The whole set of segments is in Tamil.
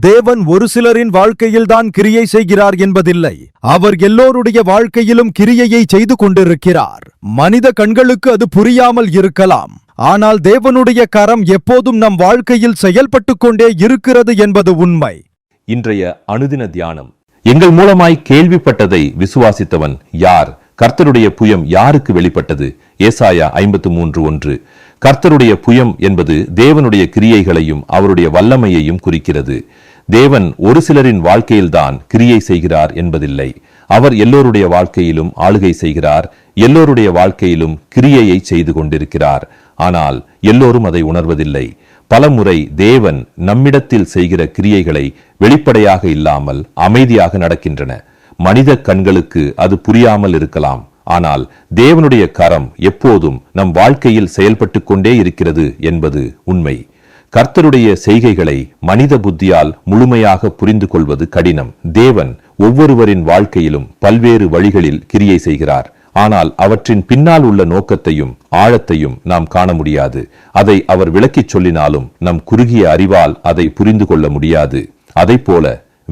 தேவன் ஒரு சிலரின் வாழ்க்கையில்தான் கிரியை செய்கிறார் என்பதில்லை. அவர் எல்லோருடைய வாழ்க்கையிலும் கிரியையை செய்து கொண்டிருக்கிறார். மனித கண்களுக்கு அது புரியாமல் இருக்கலாம். ஆனால் தேவனுடைய கரம் எப்போதும் நம் வாழ்க்கையில் செயல்பட்டுக் கொண்டே இருக்கிறது என்பது உண்மை. இன்றைய அனுதின தியானம். எங்கள் மூலமாய் கேள்விப்பட்டதை விசுவாசித்தவன் யார்? கர்த்தருடைய புயம் யாருக்கு வெளிப்பட்டது? ஏசாயா ஐம்பத்து மூன்று ஒன்று. கர்த்தருடைய புயம் என்பது தேவனுடைய கிரியைகளையும் அவருடைய வல்லமையையும் குறிக்கிறது. தேவன் ஒரு சிலரின் வாழ்க்கையில்தான் கிரியை செய்கிறார் என்பதில்லை. அவர் எல்லோருடைய வாழ்க்கையிலும் ஆளுகை செய்கிறார். எல்லோருடைய வாழ்க்கையிலும் கிரியையை செய்து கொண்டிருக்கிறார். ஆனால் எல்லோரும் அதை உணர்வதில்லை. பலமுறை தேவன் நம்மிடத்தில் செய்கிற கிரியைகளை வெளிப்படையாக இல்லாமல் அமைதியாக நடக்கின்றன. மனித கண்களுக்கு அது புரியாமல் இருக்கலாம். ஆனால் தேவனுடைய கரம் எப்போதும் நம் வாழ்க்கையில் செயல்பட்டு கொண்டே இருக்கிறது என்பது உண்மை. கர்த்தருடைய செய்கைகளை மனித புத்தியால் முழுமையாக புரிந்து கொள்வது கடினம். தேவன் ஒவ்வொருவரின் வாழ்க்கையிலும் பல்வேறு வழிகளில் கிரியை செய்கிறார். ஆனால் அவற்றின் பின்னால் உள்ள நோக்கத்தையும் ஆழத்தையும் நாம் காண முடியாது. அதை அவர் விளக்கிச் சொல்லினாலும் நம் குறுகிய அறிவால் அதை புரிந்து கொள்ள முடியாது. போல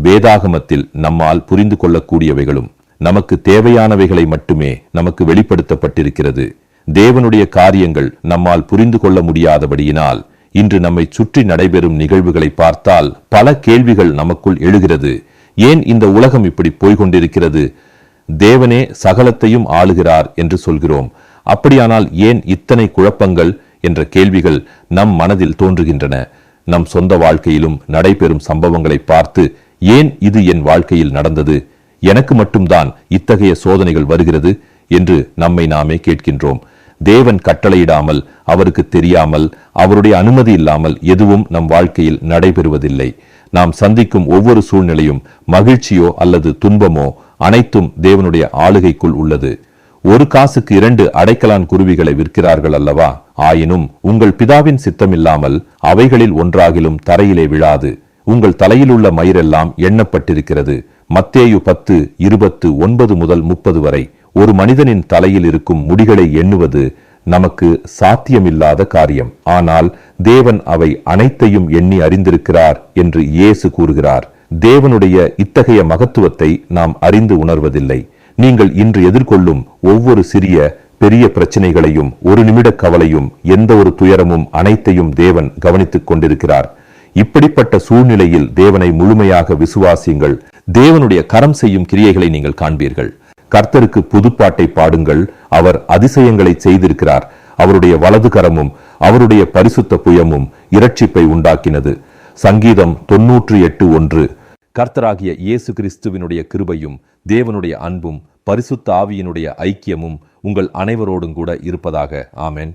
வேதாகமத்தில் நம்மால் புரிந்து கொள்ளக்கூடியவைகளும் நமக்கு தேவையானவைகளை மட்டுமே நமக்கு வெளிப்படுத்தப்பட்டிருக்கிறது. தேவனுடைய காரியங்கள் நம்மால் புரிந்து கொள்ள முடியாதபடியினால் இன்று நம்மை சுற்றி நடைபெறும் நிகழ்வுகளை பார்த்தால் பல கேள்விகள் நமக்குள் எழுகிறது. ஏன் இந்த உலகம் இப்படி போய்கொண்டிருக்கிறது? தேவனே சகலத்தையும் ஆளுகிறார் என்று சொல்கிறோம். அப்படியானால் ஏன் இத்தனை குழப்பங்கள் என்ற கேள்விகள் நம் மனதில் தோன்றுகின்றன. நம் சொந்த வாழ்க்கையிலும் நடைபெறும் சம்பவங்களை பார்த்து ஏன் இது என் வாழ்க்கையில் நடந்தது? எனக்கு மட்டும்தான் இத்தகைய சோதனைகள் வருகிறது என்று நம்மை நாமே கேட்கின்றோம். தேவன் கட்டளையிடாமல் அவருக்கு தெரியாமல் அவருடைய அனுமதி இல்லாமல் எதுவும் நம் வாழ்க்கையில் நடைபெறுவதில்லை. நாம் சந்திக்கும் ஒவ்வொரு சூழ்நிலையும் மகிழ்ச்சியோ அல்லது துன்பமோ அனைத்தும் தேவனுடைய ஆளுகைக்குள் உள்ளது. ஒரு காசுக்கு இரண்டு அடைக்கலான் குருவிகளை விற்கிறார்கள் அல்லவா? ஆயினும் உங்கள் பிதாவின் சித்தமில்லாமல் அவைகளில் ஒன்றாகிலும் தரையிலே விழாது. உங்கள் தலையில் உள்ள மயிரெல்லாம் எண்ணப்பட்டிருக்கிறது. மத்தேயு பத்து இருபத்து ஒன்பது முதல் முப்பது வரை ஒரு மனிதனின் தலையில் இருக்கும் முடிகளை எண்ணுவது நமக்கு சாத்தியமில்லாத காரியம். ஆனால் தேவன் அவை அனைத்தையும் எண்ணி அறிந்திருக்கிறார் என்று இயேசு கூறுகிறார். தேவனுடைய இத்தகைய மகத்துவத்தை நாம் அறிந்து உணர்வதில்லை. நீங்கள் இன்று எதிர்கொள்ளும் ஒவ்வொரு சிறிய பெரிய பிரச்சனைகளையும் ஒரு நிமிட கவலையும் எந்த ஒரு துயரமும் அனைத்தையும் தேவன் கவனித்துக் கொண்டிருக்கிறார். இப்படிப்பட்ட சூழ்நிலையில் தேவனை முழுமையாக விசுவாசியுங்கள். தேவனுடைய கரம் செய்யும் கிரியைகளை நீங்கள் காண்பீர்கள். கர்த்தருக்கு புதுப்பாட்டை பாடுங்கள். அவர் அதிசயங்களை செய்திருக்கிறார். அவருடைய வலது கரமும் அவருடைய பரிசுத்த புயமும் இரட்சிப்பை உண்டாக்கினது. சங்கீதம் தொன்னூற்றி எட்டு ஒன்று. கர்த்தராகிய இயேசு கிறிஸ்துவினுடைய கிருபையும் தேவனுடைய அன்பும் பரிசுத்த ஆவியினுடைய ஐக்கியமும் உங்கள் அனைவரோடும் கூட இருப்பதாக. ஆமேன்.